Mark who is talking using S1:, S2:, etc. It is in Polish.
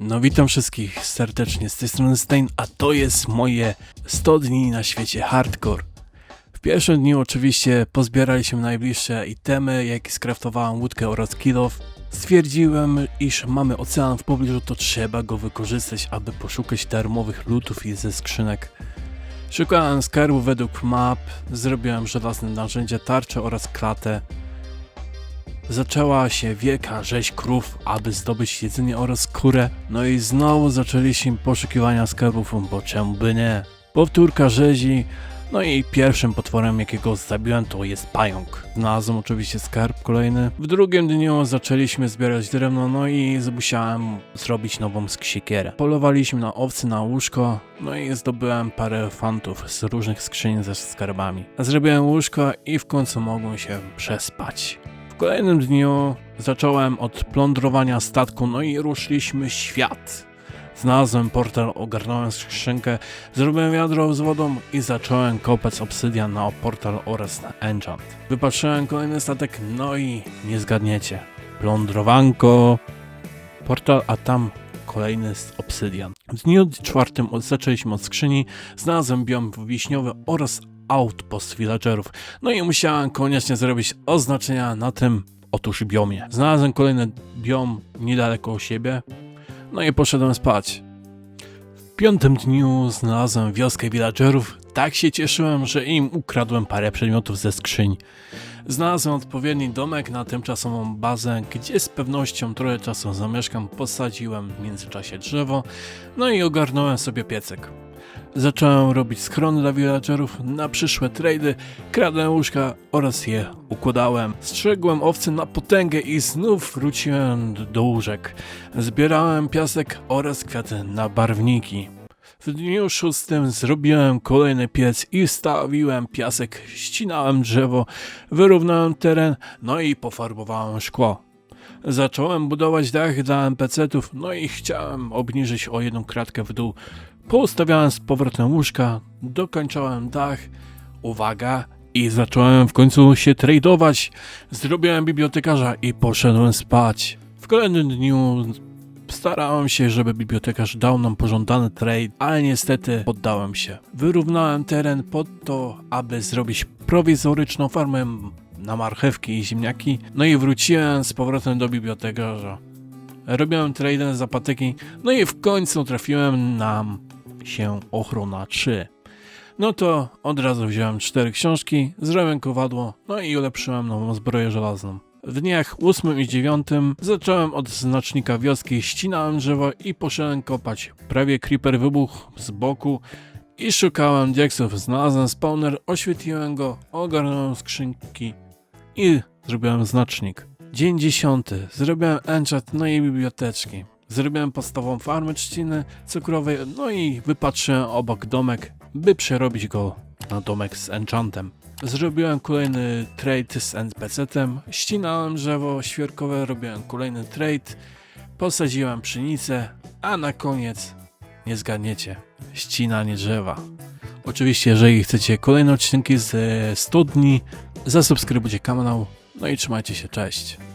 S1: No witam wszystkich serdecznie z tej strony Stein, a to jest moje 100 dni na świecie hardcore. W pierwszym dniu oczywiście pozbieraliśmy najbliższe itemy, jakie skraftowałem łódkę oraz kilof. Stwierdziłem, iż mamy ocean w pobliżu, to trzeba go wykorzystać, aby poszukać darmowych lutów i ze skrzynek. Szukałem skarbu według map, zrobiłem żelazne narzędzia, tarczę oraz klatę. Zaczęła się wielka rzeź krów, aby zdobyć jedzenie oraz skórę. No i znowu zaczęliśmy poszukiwania skarbów, bo czemu by nie? Powtórka rzezi. No i pierwszym potworem, jakiego zabiłem, to jest pająk. Znalazłem oczywiście skarb kolejny. W drugim dniu zaczęliśmy zbierać drewno, no i musiałem zrobić nową siekierę. Polowaliśmy na owce, na łóżko, no i zdobyłem parę fantów z różnych skrzyń ze skarbami. Zrobiłem łóżko i w końcu mogłem się przespać. Kolejnym dniu zacząłem od plądrowania statku, no i ruszyliśmy świat. Znalazłem portal, ogarnąłem skrzynkę, zrobiłem wiadro z wodą i zacząłem kopać obsydian na portal oraz na enchant. Wypatrzyłem kolejny statek, no i nie zgadniecie. Plądrowanko, portal, a tam kolejny z obsydian. W dniu czwartym zaczęliśmy od skrzyni, znalazłem biom wiśniowy oraz outpost villagerów. No i musiałem koniecznie zrobić oznaczenia na tym otóż biomie. Znalazłem kolejny biom niedaleko siebie, no i poszedłem spać. W piątym dniu znalazłem wioskę villagerów. Tak się cieszyłem, że im ukradłem parę przedmiotów ze skrzyń. Znalazłem odpowiedni domek na tymczasową bazę, gdzie z pewnością trochę czasu zamieszkam. Posadziłem w międzyczasie drzewo, no i ogarnąłem sobie piecek. Zacząłem robić schrony dla villagerów na przyszłe trady, kradłem łóżka oraz je układałem. Strzegłem owce na potęgę i znów wróciłem do łóżek. Zbierałem piasek oraz kwiaty na barwniki. W dniu szóstym zrobiłem kolejny piec i stawiłem piasek, ścinałem drzewo, wyrównałem teren, no i pofarbowałem szkło. Zacząłem budować dach dla NPC-ów, no i chciałem obniżyć o jedną kratkę w dół. Poustawiałem z powrotem łóżka, dokończałem dach, uwaga, i zacząłem w końcu się tradować. Zrobiłem bibliotekarza i poszedłem spać. W kolejnym dniu starałem się, żeby bibliotekarz dał nam pożądany trade, ale niestety poddałem się. Wyrównałem teren po to, aby zrobić prowizoryczną farmę na marchewki i ziemniaki, no i wróciłem z powrotem do bibliotekarza. Robiłem trade za patyki, no i w końcu trafiłem na się ochrona 3. No to od razu wziąłem cztery książki, zrobiłem kowadło, no i ulepszyłem nową zbroję żelazną. W dniach 8 i 9 zacząłem od znacznika wioski, ścinałem drzewo i poszedłem kopać. Prawie creeper wybuchł z boku i szukałem diaksów. Znalazłem spawner, oświetliłem go, ogarnąłem skrzynki i zrobiłem znacznik. Dzień 10. Zrobiłem enchant, no i biblioteczki. Zrobiłem podstawową farmę trzciny cukrowej, no i wypatrzyłem obok domek, by przerobić go na domek z enchantem. Zrobiłem kolejny trade z NPC-tem, ścinałem drzewo świerkowe, robiłem kolejny trade, posadziłem pszenicę, a na koniec, nie zgadniecie, ścinanie drzewa. Oczywiście, jeżeli chcecie kolejne odcinki z e, 100 dni, zasubskrybujcie kanał, no i trzymajcie się, cześć.